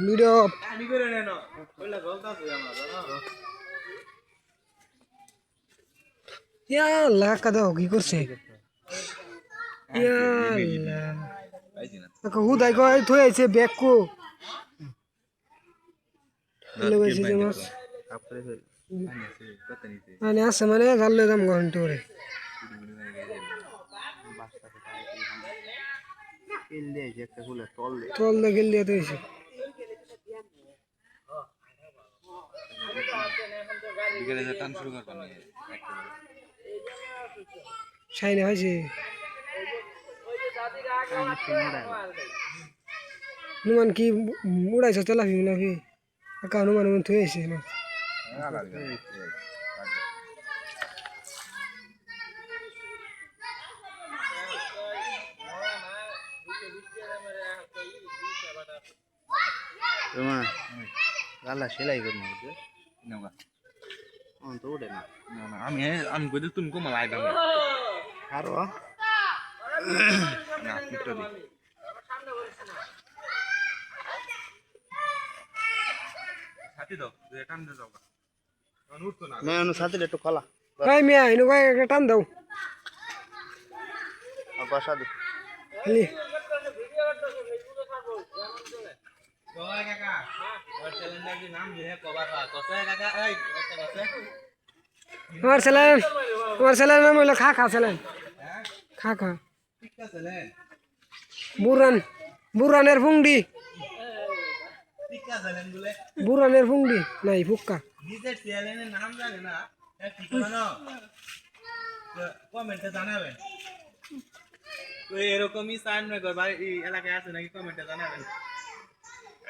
Video আমি করে নেন কইলা গলতা আছে আমার ইয়া আল্লাহ কাদা কি করছে? ইয়া আল্লাহ। কাকা হুদাই কয় থই আইছে ব্যাগ কো। লাগাইছে যে মাছ আপরে মানে আছে মানে গাল্লে দাম ঘণ্টা করে তল না নুমান কি উড়াইছ তেলাফি মুলাফি কাকা হনুমান হনুমান থই তোমা গালা সেলাই করি না তো ওঠে না। না আমি আমি কই তুমি কো মালাই দাম আর? না মিটটা দি। সাথে দাও যে টান দে যাও না। অনু সাথে একটু খলা। কই মিয়া এনু কই টান দাও। বসা দি। আমার ছেলেন আমার ছেলের নাম হইল খা খা ছেলেন খা খা। টিকা বুরান বুরানের ফুংডি। বুরানের ফুংডি নাই ফুক্কা। নিজের চ্যানেলের নাম জানে না? কমেন্টে জানাবেন এরকমই সাইন না করবা এই এলাকায় আছে নাকি? কমেন্টে জানাবেন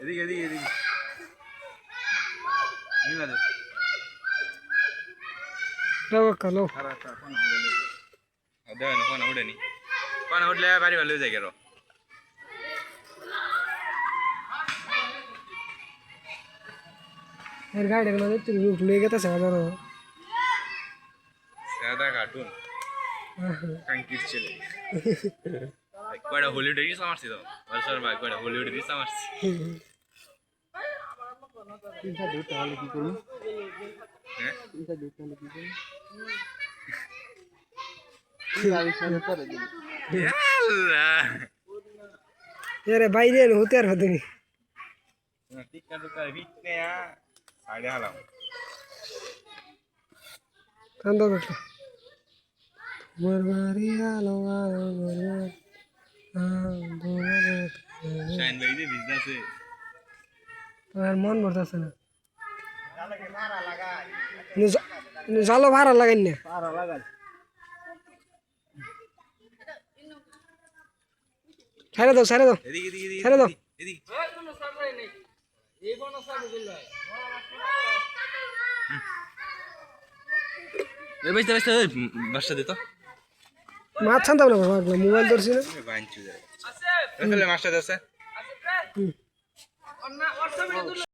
এদিকে এদিকে এদিকে। কোন কোন উঠলে বাড়ি ভালো যাই গেল। এর গাড়ির মানে তুই উঠলে গেতেছে বাজার সাদা কার্টুন কাঙ্কির ছেলে। কয়টা হলিউড রিস মারছি তো ভাই কয়টা মারছি তিনটা দুটো হলে কি করব হ্যাঁ তিনটা দুটো হলে কি করব এরে বাইরে এনু আর তুমি টিকা টুকা বিটনে সাইডে হালাম কান্দো তোমার বাড়ি আলো আলো আর মন ভরতেছে না। জালো ভাড়া লাগাই না। ছেড়ে দাও ছেড়ে দাও। ছেড়ে দাও। মাছ ছানতাম না মোবাইল ধরছি না। বাঞ্চু যায় আছে